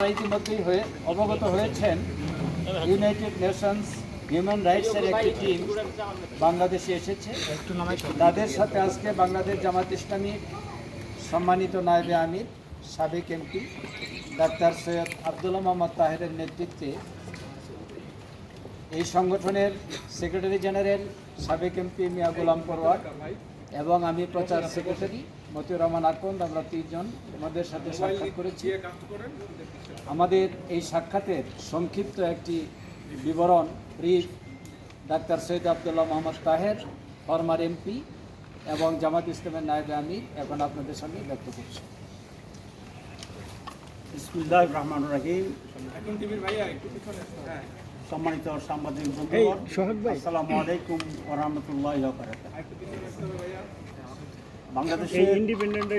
ইতিমধ্যেই হয়ে, অবগত হয়েছেন ইউনাইটেড নেশনস হিউম্যান রাইটসের একটি টিম বাংলাদেশে এসেছে। তাদের সাথে আজকে বাংলাদেশ জামাত ইসলামী সম্মানিত নায়েবে আমির, সাবেক এমপি, ডাক্তার সৈয়দ আবদুল্লাহ মোহাম্মদ তাহেরের নেতৃত্বে এই সংগঠনের সেক্রেটারি জেনারেল, সাবেক এমপি মিয়া গোলাম পরোয়ার এবং আমি প্রচার সেক্রেটারি মতিউর রহমান আকন্দ আমরা তিনজন আমাদের সাথে সাক্ষাৎ করেছি। আমাদের এই সাক্ষাতের সংক্ষিপ্ত একটি বিবরণ brief doctor Syed Abdullah Mohammad Taher former MP এবং জামাত ইসলামের নায়েবে আমি এখন আপনাদের সামনে ব্যক্ত করছি। রহমান রাহিম। সম্মানিত সাংবাদিক বন্ধুগণ আসসালামু আলাইকুম ওরহামতুল্লাহ বাংলাদেশে ইন্ডিপেন্ডেন্ট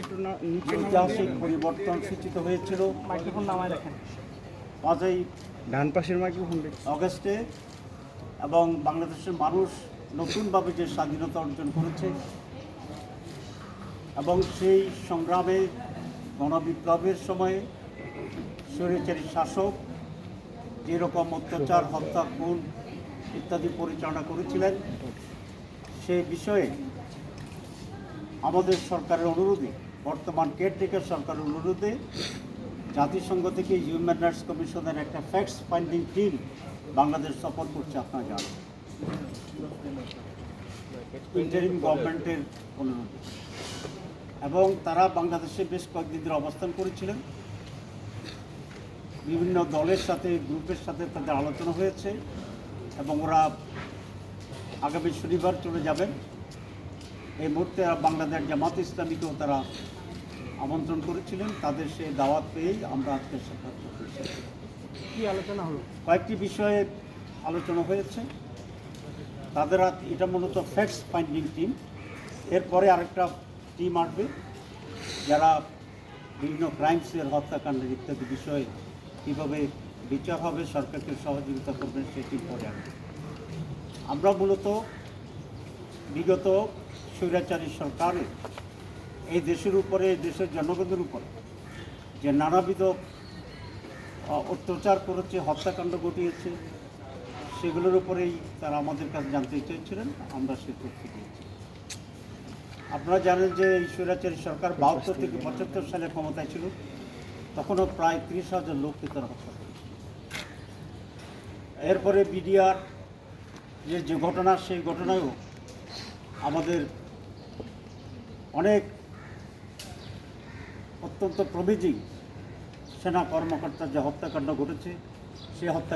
ঐতিহাসিক পরিবর্তন সূচিত হয়েছিল মাইক্রোফোন নামায় রাখেন। পাঁচই ডান পাশের মাইক্রোফোন অগস্টে এবং বাংলাদেশের মানুষ নতুনভাবে যে স্বাধীনতা অর্জন করেছে এবং সেই সংগ্রামে গণবিপ্লবের সময়ে স্বৈরাচারী শাসক যেরকম অত্যাচার হত্যা খুন ইত্যাদি পরিচালনা করেছিলেন সে বিষয়ে আমাদের সরকারের অনুরোধে, বর্তমান কেয়ারটেকার সরকারের অনুরোধে জাতিসংঘ থেকে হিউম্যান রাইটস কমিশনের একটা ফ্যাক্টস ফাইন্ডিং টিম বাংলাদেশ সফর করছে, আপনারা জানেন। ইন্টারিম গভর্নমেন্টের অনুরোধে। এবং তারা বাংলাদেশে বেশ কয়েকদিন ধরে অবস্থান করেছিলেন। বিভিন্ন দলের সাথে, গ্রুপের সাথে তাদের আলোচনা হয়েছে এবং ওরা আগামী শনিবার চলে যাবেন। এই মুহূর্তে বাংলাদেশ জামাত ইসলামীকেও তারা আমন্ত্রণ করেছিলেন। তাদের সে দাওয়াত পেয়েই আমরা আজকে সাক্ষাৎ করতেছি কি আলোচনা হলো? কয়েকটি বিষয়ে আলোচনা হয়েছে। তাদের এটা মূলত ফ্যাক্টস ফাইন্ডিং টিম এরপরে আরেকটা টিম আসবে যারা বিভিন্ন ক্রাইমসের হত্যাকাণ্ডের ইত্যাদি বিষয়ে কীভাবে বিচার হবে সরকারকে সহযোগিতা করবেন সেটি পরে আসবে। আমরা মূলত বিগত স্বৈরাচারী সরকারের এই দেশের উপরে দেশের জনগণের উপরে যে নানাবিধ অত্যাচার করেছে, হত্যাকাণ্ড ঘটিয়েছে, সেগুলোর উপরেই তারা আমাদের কাছে জানতে চেয়েছিলেন। আমরা সে তথ্য দিয়েছি। আপনারা জানেন যে এই স্বৈরাচারী সরকার বাহাত্তর থেকে পঁচাত্তর সালে ক্ষমতায় ছিল। তখনও প্রায় ত্রিশ হাজার লোককে তারা হত্যা করেছে। এরপরে বিডিআর যে যে ঘটনা, সেই ঘটনায়ও আমাদের অনেক অত্যন্ত প্রবিজিং সেনা কর্মকর্তার যে হত্যাকাণ্ড ঘটেছে সে হত্যা